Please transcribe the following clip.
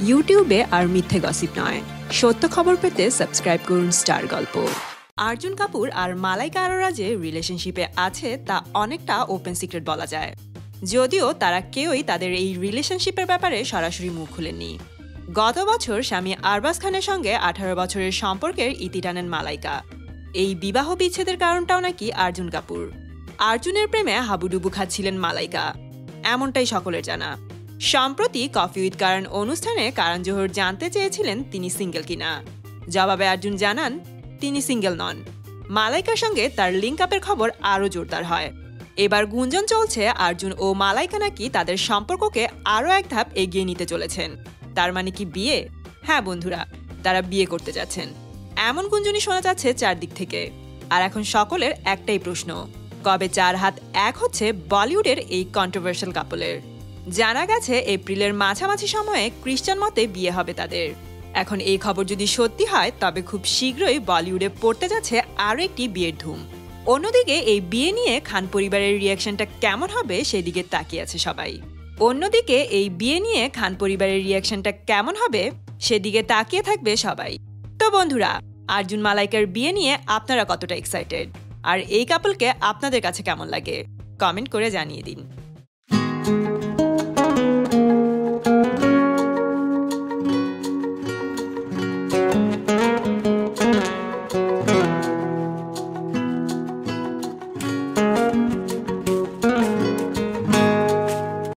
ইউটিউবে আর মিথ্যে গসিপ নয়। সত্য খবর পেতে সাবস্ক্রাইব করুন স্টার গল্প অর্জুন কাপুর আর মালাইকা আরোরা যে রিলেশনশিপে আছে, তা অনেকটা ওপেন সিক্রেট বলা যায়। যদিও তারা কেউই তাদের এই রিলেশনশিপের ব্যাপারে সরাসরি মুখ খুলেননি। গত বছর স্বামী আরবাজ খানের সঙ্গে আঠারো বছরের সম্পর্কের ইতি টানেন মালাইকা। এই বিবাহ বিচ্ছেদের কারণটাও নাকি অর্জুন কাপুর। আর্জুনের প্রেমে হাবুডুবু খাচ্ছিলেন মালাইকা। এমনটাই সকলের জানা। সম্প্রতি কফি উইথ কারণ অনুষ্ঠানে কারণ জোহর জানতে চেয়েছিলেন তিনি সিঙ্গেল কিনা। জবাবে অর্জুন জানান, তিনি সিঙ্গেল নন। মালাইকার সঙ্গে তার লিঙ্ক আপের খবর আরও জোরদার হয়। এবার গুঞ্জন চলছে অর্জুন ও মালাইকা নাকি তাদের সম্পর্ককে আরও এক ধাপ এগিয়ে নিতে চলেছেন। তার মানে কি বিয়ে? হ্যাঁ বন্ধুরা, তারা বিয়ে করতে যাচ্ছেন। এমন গুঞ্জনই শোনা যাচ্ছে চারদিক থেকে। আর এখন সকলের একটাই প্রশ্ন, কবে চার হাত এক হচ্ছে বলিউডের এই কন্ট্রোভার্সিয়াল কাপলের জানা গেছে, এপ্রিলের মাঝামাঝি সময়ে খ্রিস্টান মতে বিয়ে হবে তাদের। এখন এই খবর যদি সত্যি হয়, তবে খুব শীঘ্রই বলিউডে পড়তে যাচ্ছে আরও একটি বিয়ের ধুম। অন্যদিকে, এই বিয়ে নিয়ে খান পরিবারের রিয়াকশনটা কেমন হবে সেদিকে তাকিয়ে আছে সবাই। অন্যদিকে, এই বিয়ে নিয়ে খান পরিবারের রিয়াকশনটা কেমন হবে সেদিকে তাকিয়ে থাকবে সবাই। তো বন্ধুরা, আর্জুন মালাইকার বিয়ে নিয়ে আপনারা কতটা এক্সাইটেড আর এই কাপলকে আপনাদের কাছে কেমন লাগে? কমেন্ট করে জানিয়ে দিন।